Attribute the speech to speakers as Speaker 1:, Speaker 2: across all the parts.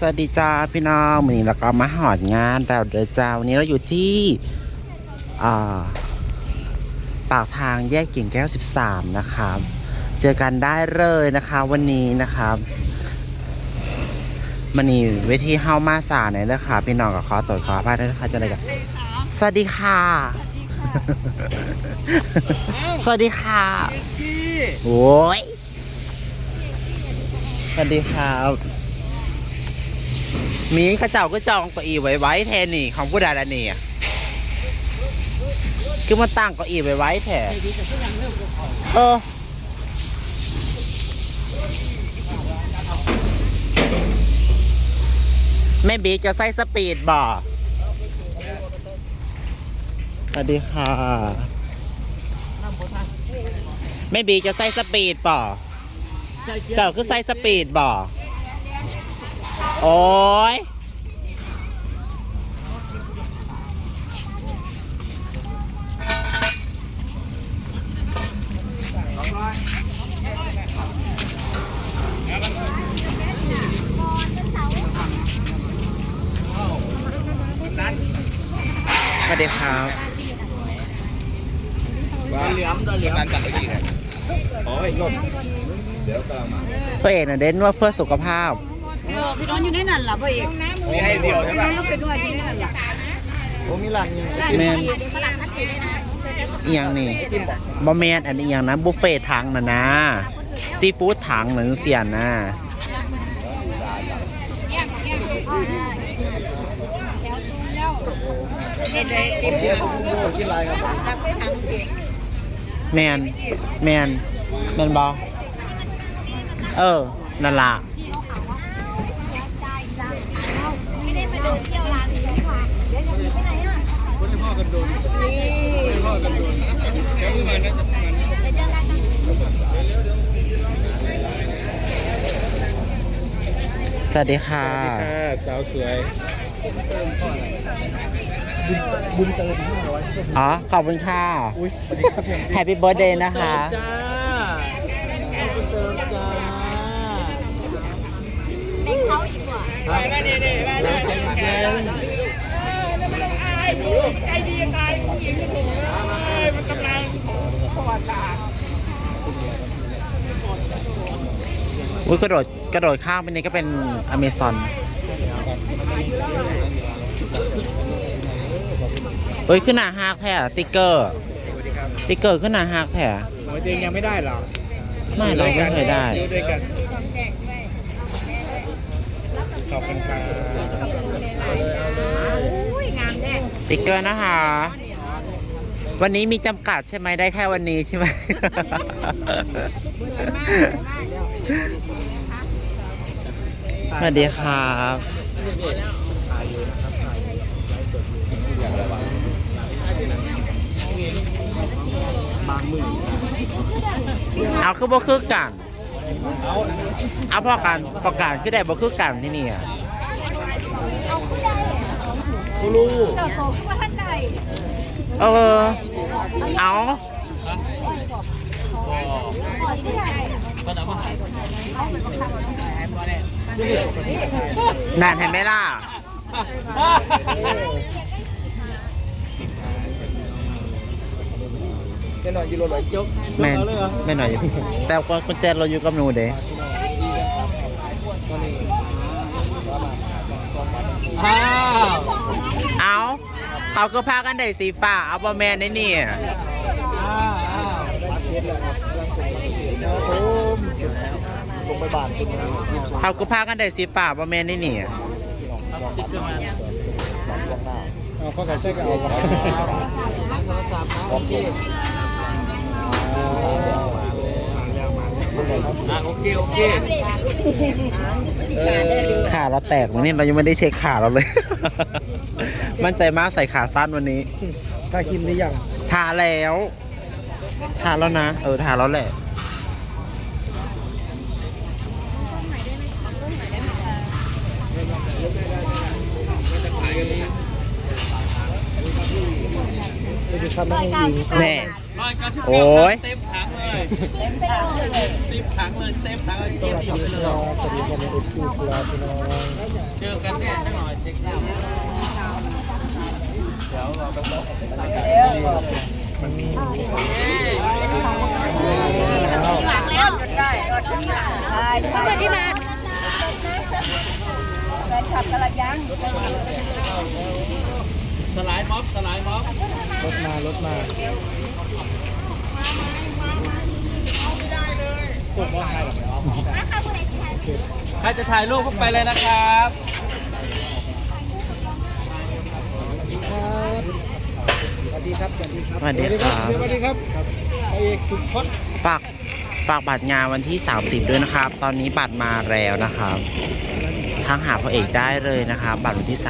Speaker 1: สวัสดีจ้าพี่น้องวันนี้เราก็มาหอดงานแต่เดือจ้าวันนี้เราอยู่ที่อ่าปากทางแยกกิ่งแก้ว 13 นะครับ เจอกันได้เลยนะคะวันนี้นะครับมันนี่เวทีเฮามาสาเนี่ยเลยค่ะพี่น้องกับขอตรวจขออภัยด้วยนะคะจะอะไรกันสวัสดีค่ะ สวัสดีค่ะโอ้ยสวัสดีครับ มีข้าเจ้าก็จองเก้าอี้ไว้ไว้แทนนี่ของผู้ใดละนี่อะคือมาตั้งเก้าอี้ไว้ไว้แทนเออแม่บีจะใส่สปีดบ่สวัสดีค่ะแม่บีจะใส่สปีดบ่เจ้าคือใส่สปีดบ่ โอ้ยสวัสดีครับ
Speaker 2: เหลือมตัวเหลือม
Speaker 3: นั่นจังก็ดีเลยอ๋อไอ้นมเดี๋ยวก็มา
Speaker 1: พระเอกน่ะเด่นนวดเพื่อสุขภาพ
Speaker 4: เออพี่น้องอยู่ในนั่นล่ะพ่อเอก
Speaker 3: มีให้เดียวใช่
Speaker 4: พี่
Speaker 3: ไหม
Speaker 4: น้องก็ไปด้วยที่ในนั่นล่ะ
Speaker 3: โอ้มีหลังนี่
Speaker 1: แม่น
Speaker 4: สลับพัดอยู่ด้วยนะเชิญได้ก็
Speaker 1: อีหยังนี่บะแมนอันนี้อหย่างนะบุฟเฟ่ถังนะนะซีฟู้ดถังเหมือนเสียนนะ
Speaker 4: เด็ดเลยเต็มที่
Speaker 3: กินอะไรครับ
Speaker 4: ตักใส่ถังเด็ด
Speaker 1: แมนแมนแมนบอเออนั่นล่ะ
Speaker 4: ไม่ได้มาเดินเที่ยวร้านนี้ค่ะเดี๋ยวยังไปไหนอะ
Speaker 2: คนพ่อกันโดนนี่พ่อกันโดนแค่ประมาณนั้นจะประมาณนั้น
Speaker 4: ไปเจอกันนะ
Speaker 1: สวัส ดีค่ะ
Speaker 2: สาวสวย
Speaker 1: อ๋อขอบคุณค่ะแฮปปี้เบิร์ดเดย์นะคะ
Speaker 2: จ้าเอาไปเติมจ้า
Speaker 4: เป็นเขาอีกกว่า
Speaker 2: ไปไปนี่นี่ไปไปเจอกัน
Speaker 1: อุ้ยกระโดดกระโดดข้ามไปนี่ก็เป็นอเมซอนเฮ้ยขึ้นหน้าฮากแท้อะติ๊กเกอร์ ติ๊กเกอร์ขึ้นหน้าฮากแท้
Speaker 2: หัวจริงยังไม่ได้หรอ
Speaker 1: ไม่เราไม่เคยได้
Speaker 2: อยู่ด้วยกันขอบคุณครับ
Speaker 4: อุ้ยงามแน่
Speaker 1: ติ๊กเกอร์นะคะ วันนี้มีจำกัดใช่ไหมได้แค่วันนี้ใช่ไหม สวัสดีครับ เอาคือบ่คือกัน เอาพอกันประกาศคือได้บ่คือกันที่นี่อะ
Speaker 4: เอาผู้ใด
Speaker 2: กูรู้
Speaker 4: เจ้าโตขึ้นมาท่านใด
Speaker 1: เออ เอา
Speaker 4: ขอสิใหญ่
Speaker 1: นั่นเห็นไหมล่ะ
Speaker 3: แค่หน่อยยืนรถไว้
Speaker 2: ยก
Speaker 1: แม่น
Speaker 2: เอาเลยเหรอ
Speaker 1: ไม่หน่อยอยู่แต่ว่ากุญแจเราอยู่กับหนูเด้
Speaker 3: ตอนนี้
Speaker 2: อ้าว
Speaker 1: เอาเขาก็พากันได้สีฟ้าเอาบอแมนได้นี่
Speaker 2: อ้าวอ้าว
Speaker 3: มาเซ็ตแล้วครับกำลังส่งมาที่ครับผมส่งไปบ้านจุดนี้รีบส่ง
Speaker 1: เขาก็พากันได้สีฟ้าบอแมนได้นี่
Speaker 3: พี่น้องลอง
Speaker 2: ติ๊กเอาข้อไก่เจ๊ก็เอาไปโทรศัพท์นะ
Speaker 3: พร้อมส่งสามแล้ว
Speaker 2: อะโอเคโอเค
Speaker 1: ขาเราแตกวันนี้เรายังไม่ได้เช็คขาเราเลย มั่นใจมากใส่ขาสั้นวันนี้
Speaker 3: กล้ากินหรือยัง
Speaker 1: ทาแล้ว ทาแล้วนะ เออ ทาแล้วแหละ
Speaker 3: จะทำให้ยิง
Speaker 1: แน่
Speaker 2: ร้อยเก้าสิบ
Speaker 1: โอ้
Speaker 2: เก้าย เต็มถังเลย
Speaker 4: เต็มไปเลย
Speaker 2: เต็มถังเลยเต็มถังเลยเกียร์เดียวไปเลย
Speaker 3: สวัสดีวันนี้เอฟซีครับพี่น้อง
Speaker 4: เพื่อน ใช่ใช่ที่มาแฟนขับกระยัง
Speaker 2: สลายม็อบสลายม็อบ
Speaker 3: รถมารถมาส่งมอบ
Speaker 2: ให้หรอใครจะถ่ายรูปพวกไปเลยนะครับ
Speaker 3: ดีครับสวัสดีครับ
Speaker 1: สวัสดีครับ
Speaker 2: สวัสดีครับพระเอกสุดฮอต
Speaker 1: ฝากฝากบัตรงานวันที่ 30 ด้วยนะครับ ตอนนี้บัตรมาแล้วนะครับทั้งหาพระเอกได้เลยนะครับ บัตรวันที่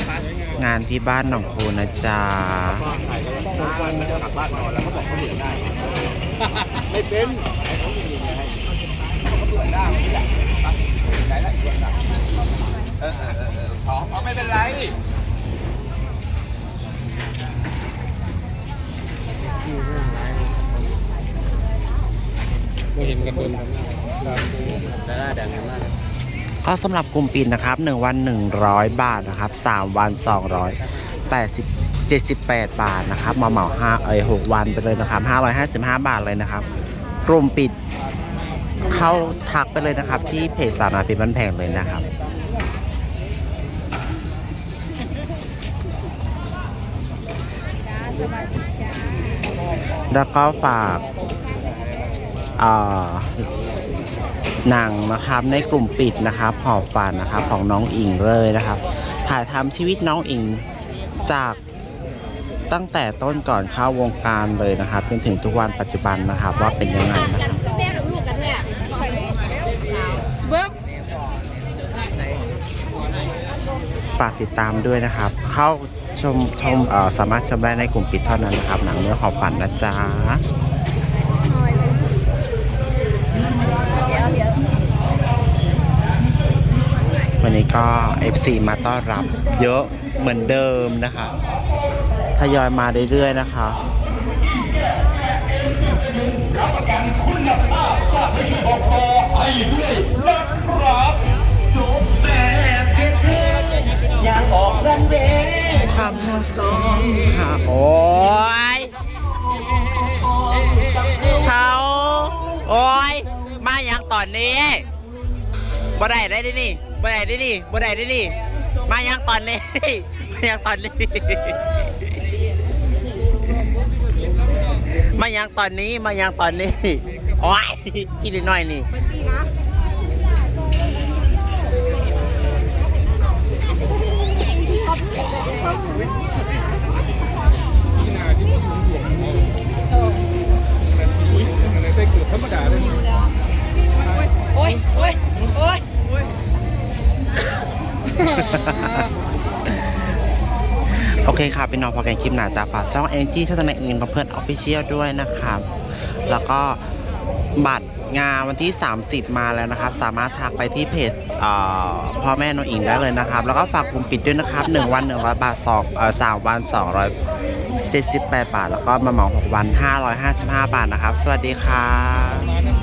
Speaker 1: 30 งานที่บ้านหนองโคนะจ๊ะ
Speaker 3: ไม่เป็น
Speaker 2: ไม่เห็นกันโดนครับดาราดังมาก
Speaker 1: ก็สำหรับกลุ่มปิดนะครับ1วัน 100 บาทนะครับ3วัน 280 78 บาทนะครับมาเหมา5เอ้ย6วันไปเลยนะครับ 555 บาทเลยนะครับกลุ่มปิดเข้าทักไปเลยนะครับ ที่เพจสาวนาเป็นบ้านแพงเลยนะครับแล้วก็ฝากอ่า หนังนะครับในกลุ่มปิดนะครับหอบฝันนะครับของน้องอิงเลยนะครับ ถ่ายทำชีวิตน้องอิงจากตั้งแต่ต้นก่อนเข้าวงการเลยนะครับจนถึงทุกวันปัจจุบันนะครับ ว่าเป็นยังไงนะครับ
Speaker 4: แม่กับลูกกันเนี่ยเบิ้ม
Speaker 1: ฝากติดตามด้วยนะครับ เข้าชมชมเอ่อสามารถชมได้ในกลุ่มปิดเท่านั้นนะครับ หนังเนื้อหอบฝันนะจ๊ะ วันนี้ก็ FC มาต้อนรับ เยอะเหมือนเดิมนะคะทยอยมาเรื่อยๆนะคะความหักสองหักโอ้ยเขาโอ้ยมาอย่างตอนนี้ บ่ได้ได้ดินี่บ่ได้ได้นี่บ่ได้ได้นี่ มาอย่างตอนนี้ มาอย่างตอนนี้ มาอย่างตอนนี้ มาอย่างตอนนี้ โอ้ยอีกนิดหน่อยนี่
Speaker 4: มันจีนะ
Speaker 2: ที่นาที่ว่าสูงห่วงเนาะอะไรได้เกือบธรรมดาเลย
Speaker 4: โอ้ยโอ้ยโอ้ย
Speaker 1: โอเคครับเป็นน้องพอแกนคลิปหนาจะฝากช่องเอ็นจี้ช่องทางอื่นเพื่อนออฟฟิเชียลด้วยนะครับ แล้วก็บัตรงานวันที่ 30 มาแล้วนะครับ สามารถทักไปที่เพจเพ่อแม่น้องอิงได้เลยนะครับ แล้วก็ฝากกลุ่มปิดด้วยนะครับ 1 วัน 100 บาท2เอ่อ3วัน 278 บาท แล้วก็มาเหมา 6 วัน 555 บาทนะครับ สวัสดีครับ
Speaker 2: มานะ